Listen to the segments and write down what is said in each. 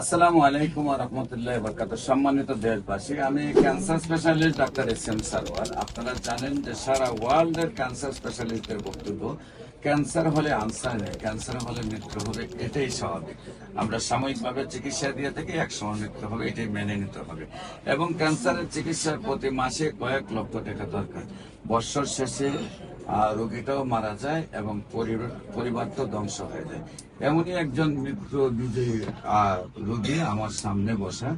আসসালামু আলাইকুম রহমতুল্লাহ বরকাত সম্মানিত দেশবাসী, আমি cancer specialist doctor S M Sarwar. আপনারা জানেন যে সারা ওয়ার্ল্ডের ক্যান্সার স্পেশালিস্টের বক্তব্য, ক্যান্সার হলে আনসার নেই, ক্যান্সার হলে মৃত্যু হবে, এটাই স্বাভাবিক। আমরা সাময়িকভাবে চিকিৎসা দিয়ে থেকে এক সময় মৃত্যু হবে, এটাই মেনে নিতে হবে। এবং ক্যান্সারের চিকিৎসার প্রতি মাসে কয়েক লক্ষ টাকা দরকার। বৎসর শেষে রোগীটাও মারা যায় এবং পরিবার তো ধ্বংস হয়ে যায়। এমনই একজন মৃত্যু বিজয়ী রোগী আমার সামনে বসা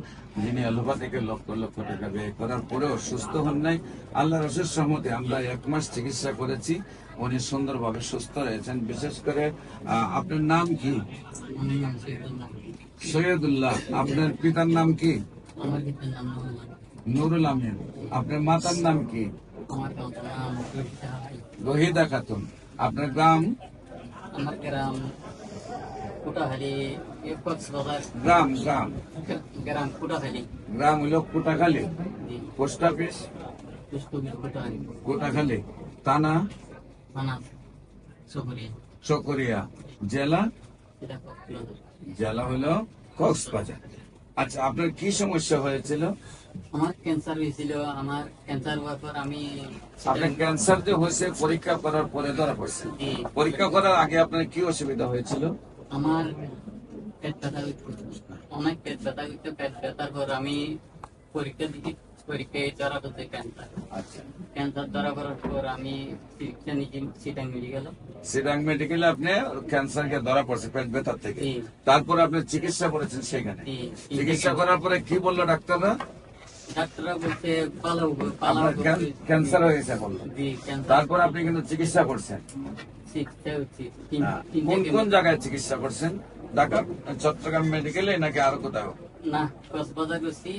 যিনি এলোপা থেকে লক্ষ লক্ষ টাকা ব্যয় করার পরেও সুস্থ হন নাই। আল্লাহ রসের সহমতে আমরা এক মাস চিকিৎসা করেছি। উনি সুন্দরভাবে সুস্থ রয়েছেন বিশেষ করে আপনার নাম কি? সৈয়দুল্লাহ আপনার পিতার নাম কি? নুরুল আমিন। আপনার মাতার নাম কি? আমার হাই রহিদা খাতুন আপনার গ্রাম? আমার গ্রাম কক্সবাজার গ্রাম গ্রাম। গ্রাম কুটাহালি গ্রাম হলো কুটাখালী। Post office? কোটাখালী। থানা? জেলা? জেলা হলো কক্সবাজার। আচ্ছা আপনার কি সমস্যা হয়েছিল? আমার ক্যান্সার হয়েছিল আমার ক্যান্সার হওয়ার পর আমি আপনার ক্যান্সার যে হয়েছে পরীক্ষা করার পরে ধরা পড়ছে। পরীক্ষা করার আগে আপনার কি অসুবিধা হয়েছিল? আমার পেট ব্যথা অনেক পেট ব্যথা হইতো পেট ব্যথার পর আমি পরীক্ষা দিতে পরীক্ষায় ধরা করতে ক্যান্সার আচ্ছা। ক্যান্সার ধরা করার পর আমি চিকিৎসা নিয়েছি সিটাং মেডিকেল সিডাং মেডিকেলে আপনি ক্যান্সারকে ধরা পড়ছে পেট ব্যথার থেকে। তারপর আপনি চিকিৎসা করেছেন সেখানে। চিকিৎসা করার পরে কি বলল ডাক্তাররা? ডাক্তাররা বলছে পালো ক্যান্সার হয়েছে বলল। তারপর আপনি কিন্তু চিকিৎসা করছেন। হ্যাঁ। কোন কোন? জায়গায় চিকিৎসা করছেন? ঢাকা চট্টগ্রাম মেডিকেলে নাকি আরও কোথাও? না কক্সবাজার করছি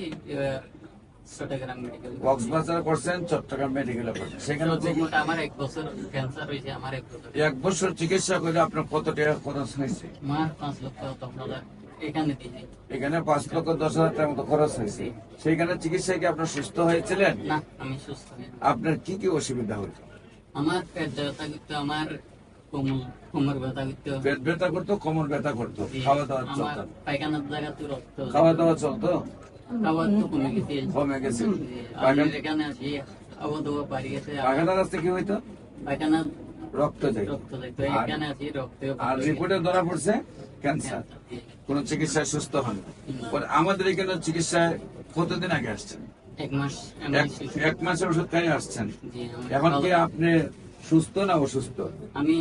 কক্সবাজার করছেন চট্টগ্রাম মেডিকেলে করছেন। সেখানে হচ্ছে কি- মোট আমার এক বছর ক্যান্সার হয়েছে আমার এক বছর। এক বছর চিকিৎসা করে আপনার কত টাকা খরচ হয়েছে? মাস পাঁচ লক্ষ এখানে এখানে পাঁচ লক্ষ দশ হাজার টাকার মতো খরচ হয়েছে। সেইখানে চিকিৎসায় কি আপনার সুস্থ হয়েছিলেন? না আমি সুস্থ আপনার কি কি অসুবিধা হয়েছে? আমার পেট ব্যথা করতো আমার কোমর ব্যথা করতো। পেট ব্যথা করতো কোমর ব্যথা করতো। খাওয়া দাওয়া চলতো পায়খানার জায়গা তো খাওয়া দাওয়া চলতো? খাবার তো কমে গেছে। কমে গেছে এখানে বাড়ি গেছে রাস্তা কি হইতো পায়খানা রক্ত যাই রক্ত দেখতো আর- এখানে আছি রক্ত আর রিপোর্টে ধরা পড়ছে ক্যান্সার কোন চিকিৎসায় সুস্থ হন আমাদের এখানে চিকিৎসায় কতদিন আগে আসছেন? এক মাস এক- মাসের ওষুধ খাই আসছেন। এখন কি আপনি সুস্থ না অসুস্থ? আমি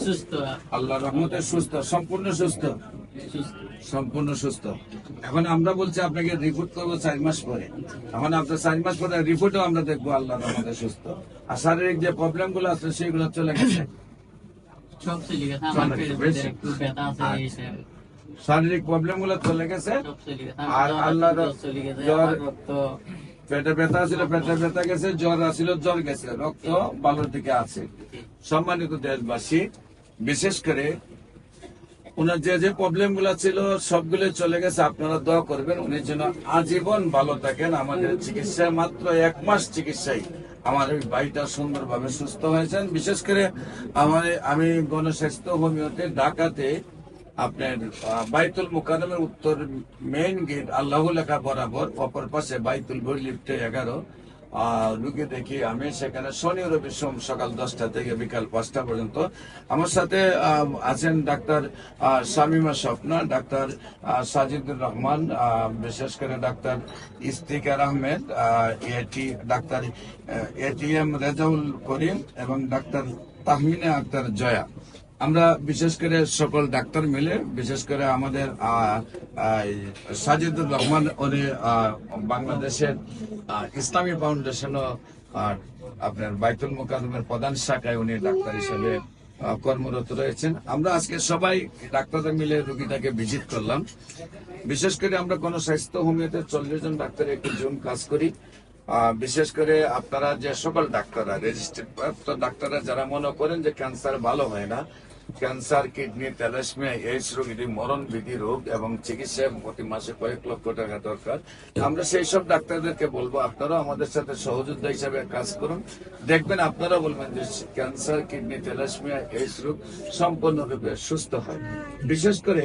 সুস্থ। আল্লাহ রহমতে সুস্থ সম্পূর্ণ সুস্থ। সম্পূর্ণ সুস্থ। এখন আমরা বলছি আপনাকে রিপোর্ট করব চার মাস পরে। এখন আপনার চার মাস পরে রিপোর্টও আমরা দেখব আল্লাহ রহমতে সুস্থ। আর শারীরিক যে প্রবলেমগুলো আছে সেগুলো চলে গেছে। শারীরিক প্রবলেমগুলো চলে গেছে। আর আমার জ্বর পেটে ব্যথা ছিল পেটে ব্যথা গেছে জ্বর আসছিল জ্বর গেছে। রক্ত ভালোর দিকে আছে। সম্মানিত দেশবাসী বিশেষ করে ওনার যে যে প্রবলেমগুলো ছিল, সবগুলো চলে গেছে। আপনারা দোয়া করবেন, উনি যেন আজীবন ভালো থাকেন। আমাদের চিকিৎসায় মাত্র এক মাস চিকিৎসায় আমার ওই ভাইটা সুন্দরভাবে সুস্থ হয়েছেন। বিশেষ করে আমার আমি গণস্বাস্থ্য হোমিওতে ঢাকাতে আপনার বাইতুল মুকারমের উত্তর মেইন গেট আল্লাহ লেখা বরাবর, অপর পাশে বাইতুল বই লিফটে এগারো। রুগী দেখি আমি সেখানে শনি রবি সোম সকাল দশটা থেকে বিকাল পাঁচটা পর্যন্ত। আমার সাথে আছেন ডাক্তার শামিমা স্বপ্না, ডাক্তার সাজিদুর রহমান বিশেষ করে ডাক্তার ইস্তিকার আহমেদ এটি, ডাক্তার এটিএম রেজাউল করিম এবং ডাক্তার তাহমিনা আক্তার জয়া। আমরা বিশেষ করে সকল ডাক্তার মিলে, বিশেষ করে আমাদের সাজিদুর রহমান, উনি বাংলাদেশের ইসলামী ফাউন্ডেশনও আপনার বাইতুল মোকাদমের প্রধান শাখায় উনি ডাক্তার হিসেবে কর্মরত রয়েছেন। আমরা আজকে সবাই ডাক্তাররা মিলে রুগীটাকে ভিজিট করলাম। বিশেষ করে আমরা কোন স্বাস্থ্য হোমিওতে চল্লিশ জন ডাক্তার একটি জুম কাজ করি। বিশেষ করে আপনারা যে সকল ডাক্তাররা রেজিস্টার্ড ডাক্তাররা যারা মনে করেন যে ক্যান্সার ভালো হয় না ক্যান্সার, কিডনি তেলাসমিয়া এইডস রোগ এটি মরণ বিধি রোগ এবং চিকিৎসায় প্রতি মাসে কয়েক লক্ষ টাকা দরকার। আমরা সেই সব ডাক্তারদেরকে বলব, আপনারাও আমাদের সাথে সহযোদ্ধা হিসাবে কাজ করুন। দেখবেন আপনারা বলবেন যে ক্যান্সার, কিডনি তেলাসমিয়া এইডস রোগ সম্পূর্ণরূপে সুস্থ হয়। বিশেষ করে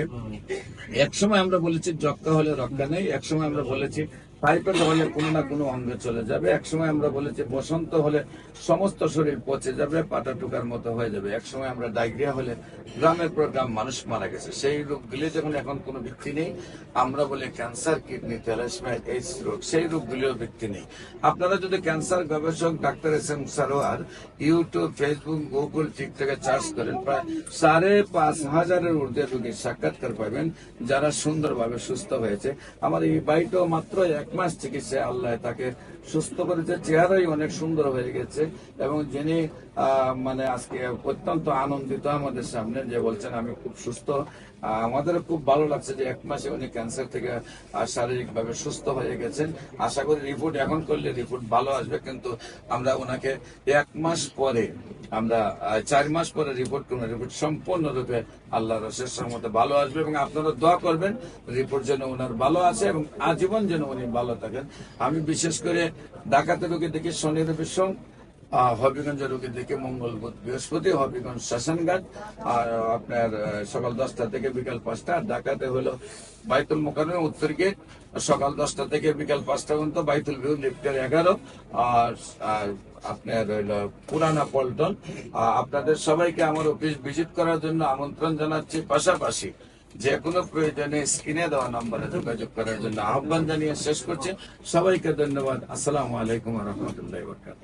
এক সময় আমরা বলেছি যক্কা হলে রক্ষা নেই এক সময় আমরা বলেছি টাইফয়েড হলে কোনো না কোনো অঙ্গে চলে যাবে। এক সময় আমরা বলেছি বসন্ত হলে সমস্ত শরীর পচে যাবে, পাটা টুকার মতো হয়ে যাবে। এক সময় আমরা ডায়রিয়া হলে গ্রামের পর গ্রাম মানুষ মারা গেছে। সেই রোগগুলি যখন এখন কোনো ভিত্তি নেই, আমরা বলি ক্যান্সার, কিডনি, থ্যালাসমিয়া, এইডস রোগ, সেই রোগগুলিও ভিত্তি নেই। আপনারা যদি ক্যান্সার গবেষক doctor S M Sarwar YouTube, Facebook, Google, টিকটকে চার্জ করেন, প্রায় সাড়ে পাঁচ হাজারের ঊর্ধ্বে রোগীর সাক্ষাৎকার পাবেন যারা সুন্দরভাবে সুস্থ হয়েছে। আমার এই বাইটাও মাত্র এক মাস চিকিৎসায় আল্লাহ তাকে সুস্থ করেছে চেহারাই অনেক সুন্দর হয়ে গেছে এবং যিনি মানে আজকে অত্যন্ত আনন্দিত আমাদের সামনে যে বলছেন, আমি খুব সুস্থ। আমাদের খুব ভালো লাগছে যে এক মাসে উনি ক্যান্সার থেকে শারীরিক ভাবে সুস্থ হয়ে গেছেন। আশা করি রিপোর্ট এখন করলে রিপোর্ট ভালো আসবে, কিন্তু আমরা ওনাকে এক মাস পরে, আমরা চার মাস পরে রিপোর্ট করব। রিপোর্ট সম্পূর্ণরূপে আল্লাহ রসের মতো ভালো আসবে এবং আপনারা দোয়া করবেন রিপোর্ট যেন ওনার ভালো আছে এবং আজীবন যেন উনি ভালো থাকেন। আমি বিশেষ করে ডাকাতে রোগী দেখি শনি রবি সোম আহ, হবিগঞ্জ রোগী দেখে মঙ্গল বুধ বৃহস্পতি হবিগঞ্জ শ্মশানঘাট আর আপনার সকাল দশটা থেকে বিকাল পাঁচটা আর ঢাকাতে হলো বাইতুল মোকারমে উত্তর গেট। সকাল দশটা থেকে বিকাল পাঁচটা পর্যন্ত বাইতুল ভিউ লিফটের এগারো আর আর আপনার হইল পুরানা পল্টন। আপনাদের সবাইকে আমার অফিস ভিজিট করার জন্য আমন্ত্রণ জানাচ্ছি। পাশাপাশি যে কোনো প্রয়োজনে স্ক্রিনে দেওয়া নম্বরে যোগাযোগ করার জন্য আহ্বান জানিয়ে শেষ করছি। সবাইকে ধন্যবাদ। আসসালামু আলাইকুম রহমতুল্লাহ বরকাত